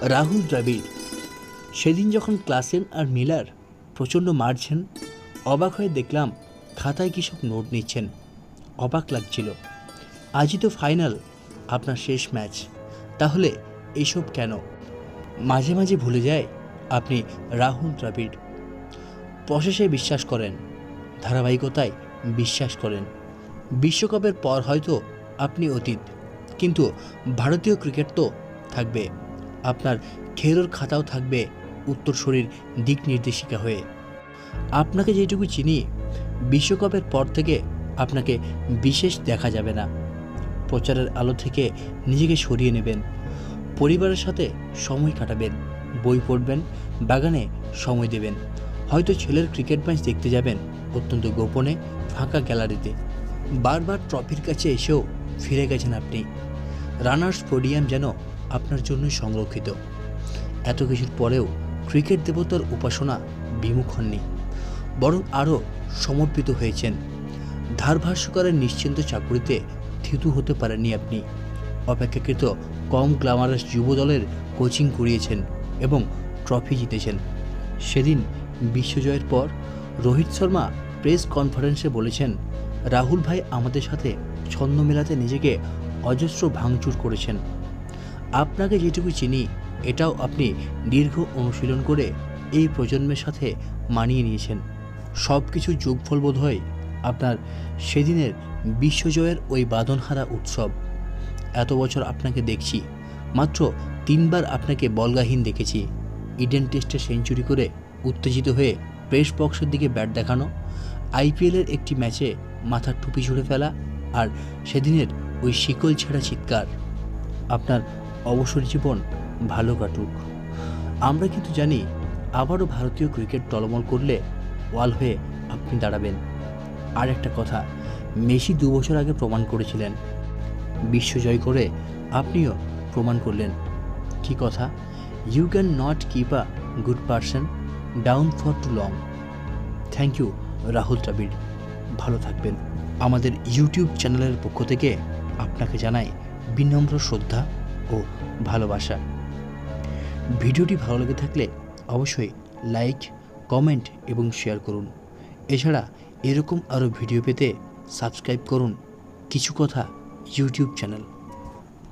রাহুল দ্রাবিড়। সেদিন যখন ক্লাসেন আর মিলার প্রচণ্ড মারছেন, অবাক হয়ে দেখলাম খাতায় কী সব নোট নিচ্ছেন। অবাক লাগছিল। আজই তো ফাইনাল, আপনার শেষ ম্যাচ। তাহলে এসব কেন? মাঝে মাঝে ভুলে যায় আপনি রাহুল দ্রাবিড়। প্রসেসে বিশ্বাস করেন, ধারাবাহিকতায় বিশ্বাস করেন। বিশ্বকাপের পর হয়তো আপনি অতীত, কিন্তু ভারতীয় ক্রিকেট তো থাকবে। আপনার খেরোর খাতাও থাকবে উত্তরসূরির দিক নির্দেশিকা হয়ে। আপনাকে যেটুকু চিনি, বিশ্বকাপের পর থেকে আপনাকে বিশেষ দেখা যাবে না। প্রচারের আলো থেকে নিজেকে সরিয়ে নেবেন, পরিবারের সাথে সময় কাটাবেন, বই পড়বেন, বাগানে সময় দেবেন। হয়তো ছেলের ক্রিকেট ম্যাচ দেখতে যাবেন অত্যন্ত গোপনে ফাঁকা গ্যালারিতে। বারবার ট্রফির কাছে এসেও ফিরে গেছেন আপনি। রানার্স পোডিয়াম যেন আপনার জন্যই সংরক্ষিত। এত কিছুর পরেও ক্রিকেট দেবতার উপাসনা বিমুখ হননি, বরং আরও সমর্পিত হয়েছেন। ধারভাষ্যকারের নিশ্চিন্ত চাকুরিতে থিতু হতে পারেননি আপনি। অপেক্ষাকৃত কম গ্ল্যামারাস যুব দলের কোচিং করিয়েছেন এবং ট্রফি জিতেছেন। সেদিন বিশ্বজয়ের পর রোহিত শর্মা প্রেস কনফারেন্সে বলেছেন, রাহুল ভাই আমাদের সাথে ছন্দ মেলাতে নিজেকে অজস্র ভাঙচুর করেছেন। আপনাকে যেটুকু চিনি, এটাও আপনি দীর্ঘ অনুশীলন করে এই প্রজন্মের সাথে মানিয়ে নিয়েছেন। সব কিছু যোগফল বোধ হয় আপনার সেদিনের বিশ্বজয়ের ওই বাঁধনহারা উৎসব। এত বছর আপনাকে দেখছি, মাত্র তিনবার আপনাকে বলগাহীন দেখেছি। ইডেন টেস্টে সেঞ্চুরি করে উত্তেজিত হয়ে প্রেস বক্সের দিকে ব্যাট দেখানো, আইপিএলের একটি ম্যাচে মাথার টুপি ছুঁড়ে ফেলা আর সেদিনের ওই শিকল ছেঁড়া চিৎকার। আপনার অবসর জীবন ভালো কাটুক। আমরা কিন্তু জানি, আবারও ভারতীয় ক্রিকেট টলমল করলে ওয়াল হয়ে আপনি দাঁড়াবেন। আর একটা কথা, মেসি দু বছর আগে প্রমাণ করেছিলেন। বিশ্বজয় করে আপনিও প্রমাণ করলেন। কি কথা? You can not keep a good person down for too long thank you Rahul Dravid. ভালো থাকবেন। আমাদের ইউটিউব চ্যানেলের পক্ষ থেকে আপনাকে জানাই বিনম্র শ্রদ্ধা। ও ভালোবাসা। ভিডিওটি ভালো লেগে থাকলে অবশ্যই লাইক, কমেন্ট এবং শেয়ার করুন। এছাড়া এরকম আরও ভিডিও পেতে সাবস্ক্রাইব করুন। কিছু কথা ইউটিউব চ্যানেল।